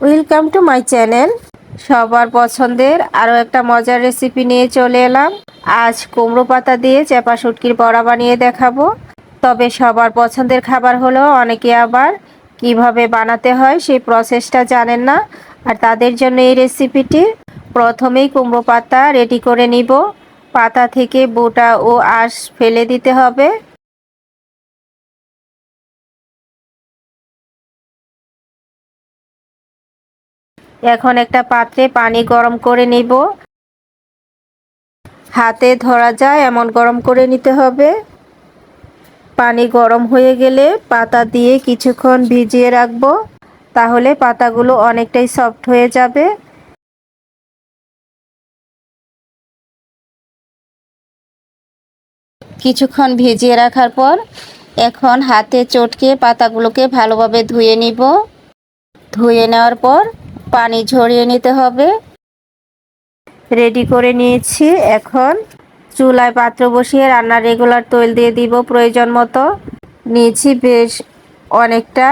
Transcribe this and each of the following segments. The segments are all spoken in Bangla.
ওয়েলকাম টু মাই চ্যানেল সবার পছন্দের আরও একটা মজার রেসিপি নিয়ে চলে এলাম। আজ কুমড়ো পাতা দিয়ে চেপা শুটকির বড়া বানিয়ে দেখাবো। তবে সবার পছন্দের খাবার হলো অনেকে আবার কীভাবে বানাতে হয় সেই প্রসেসটা জানেন না। আর তাদের জন্য এই রেসিপিটি প্রথমেই কুমড়ো পাতা রেডি করে নিব। পাতা থেকে বোটা ও আঁশ ফেলে দিতে হবে। এখন একটা পাত্রে পানি গরম করে নিব। হাতে ধরা যায়, এমন গরম করে নিতে হবে। পানি গরম হয়ে গেলে পাতা দিয়ে কিছুক্ষণ ভিজিয়ে রাখব, তাহলে পাতাগুলো অনেকটাই সফট হয়ে যাবে। কিছুক্ষণ ভিজিয়ে রাখার পর এখন হাতে চটকে পাতাগুলোকে ভালোভাবে ধুয়ে নিব। ধুয়ে নেওয়ার পর পানি ঝরিয়ে নিতে হবে। রেডি করে নিয়েছি। এখন চুলায় পাত্র বসিয়ে রান্নার রেগুলার তৈল দিয়ে দিব প্রয়োজন মতো। নিয়েছি বেশ অনেকটা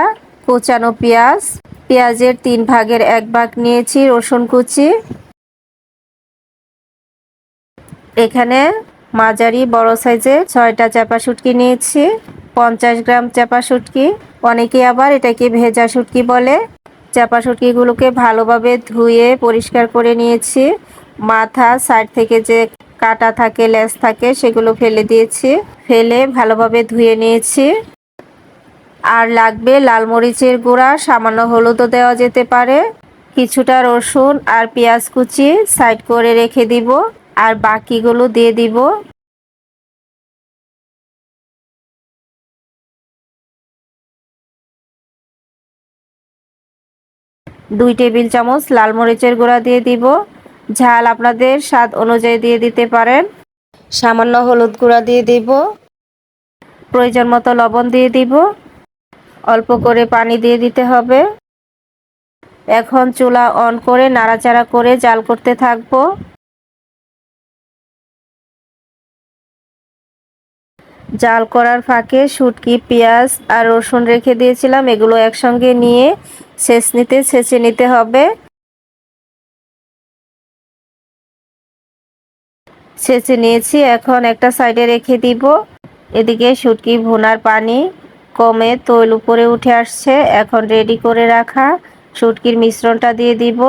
কোচানো পেঁয়াজ। পেঁয়াজের তিন ভাগের এক ভাগ নিয়েছি রসুন কুচি। এখানে মাঝারি বড় সাইজের ছয়টা চাপা শুটকি নিয়েছি। পঞ্চাশ গ্রাম চাপা শুটকি। অনেকে আবার এটাকে ভেজা শুটকি বলে। চাপা শুটকিগুলোকে ভালোভাবে ধুয়ে পরিষ্কার করে নিয়েছি। মাথা সাইড থেকে যে কাটা থাকে, লেস থাকে, সেগুলো ফেলে দিয়েছি। ফেলে ভালোভাবে ধুয়ে নিয়েছি। আর লাগবে লাল মরিচের গুঁড়া, সামান্য হলুদও দেওয়া যেতে পারে। কিছুটা রসুন আর পেঁয়াজ কুচি সাইড করে রেখে দিব। আর বাকিগুলো দিয়ে দিব। দুই টেবিল চামচ লাল মরিচের গুঁড়া দিয়ে দিব। ঝাল আপনাদের স্বাদ অনুযায়ী দিয়ে দিতে পারেন। সামান্য হলুদ গুঁড়া দিয়ে দিব। প্রয়োজন মতো লবণ দিয়ে দিব। অল্প করে পানি দিয়ে দিতে হবে। এখন চুলা অন করে নাড়াচাড়া করে জাল করতে থাকব। জাল করার ফাঁকে শুটকি, পেঁয়াজ আর রসুন রেখে দিয়েছিলাম। এগুলো একসঙ্গে নিয়ে ছেঁচ নিতে ছেঁচে নিতে হবে। ছেঁচে নিয়েছি, এখন একটা সাইডে রেখে দিব। এদিকে শুটকি, ভুনার পানি কমে তৈল উপরে উঠে আসছে। এখন রেডি করে রাখা শুটকির মিশ্রণটা দিয়ে দিব।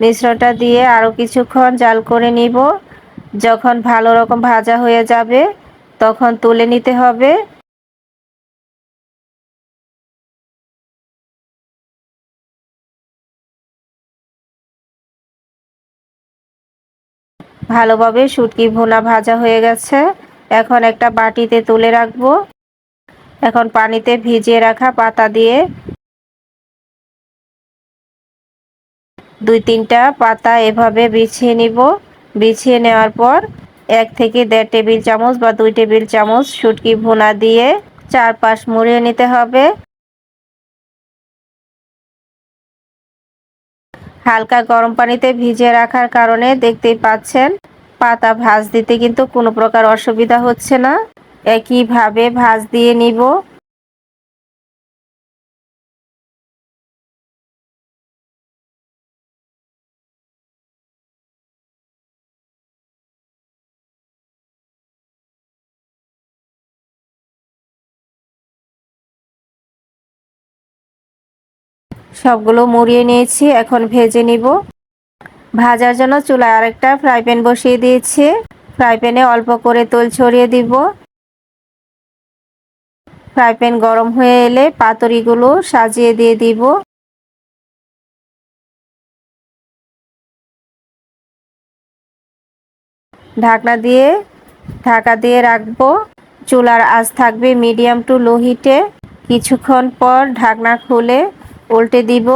মিশ্রণটা দিয়ে আরও কিছুক্ষণ জাল করে নিব। যখন ভালো রকম ভাজা হয়ে যাবে, তখন তুলে নিতে হবে। ভালোভাবে শুটকি ভুনা ভাজা হয়ে গেছে। এখন একটা বাটিতে তুলে রাখব। এখন পানিতে ভিজিয়ে রাখা পাতা দিয়ে দুই তিনটা পাতা এভাবে বিছিয়ে নিব। বিছিয়ে নেওয়ার পর এক থেকে দেড় টেবিল চামচ বা দুই টেবিল চামচ শুটকি ভুনা দিয়ে চারপাশ মুড়িয়ে নিতে হবে। হালকা গরম পানিতে ভিজিয়ে রাখার কারণে দেখতেই পাচ্ছেন, পাতা ভাজ দিতে কিন্তু কোনো প্রকার অসুবিধা হচ্ছে না। একইভাবে ভাজ দিয়ে নিব। সবগুলো মুড়িয়ে নিয়েছি, এখন ভেজে নিব। ভাজার জন্য চুলায় আরেকটা ফ্রাই প্যান বসিয়ে দিয়েছি। ফ্রাই প্যানে অল্প করে তেল ছড়িয়ে দিব। ফ্রাই প্যান গরম হয়ে এলে পাতুরিগুলো সাজিয়ে দিয়ে দিব। ঢাকনা দিয়ে, ঢাকা দিয়ে রাখব। চুলার আঁচ থাকবে মিডিয়াম টু লো হিটে। কিছুক্ষণ পর ঢাকনা খুলে উল্টে দিব।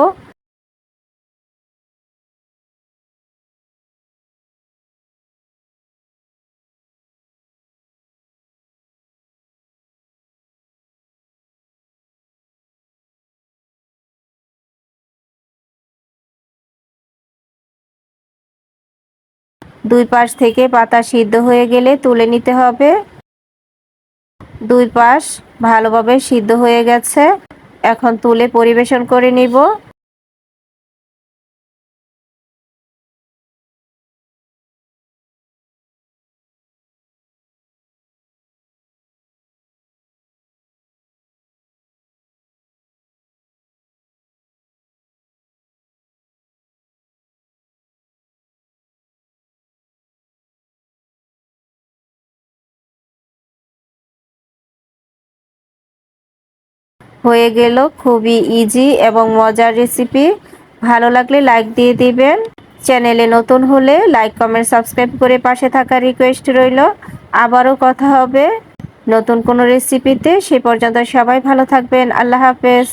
দুই পাশ থেকে পাতা সিদ্ধ হয়ে গেলে তুলে নিতে হবে। দুই পাশ ভালোভাবে সিদ্ধ হয়ে গেছে। এখন তুলে পরিবেশন করে নিব। হয়ে গেল। খুবই ইজি এবং মজার রেসিপি ভালো লাগলে লাইক দিয়ে দিবেন। চ্যানেলে নতুন হলে লাইক কমেন্ট সাবস্ক্রাইব করে পাশে থাকার রিকোয়েস্ট রইল। আবারও কথা হবে নতুন কোনো রেসিপিতে সে পর্যন্ত সবাই ভালো থাকবেন। আল্লাহ হাফেজ।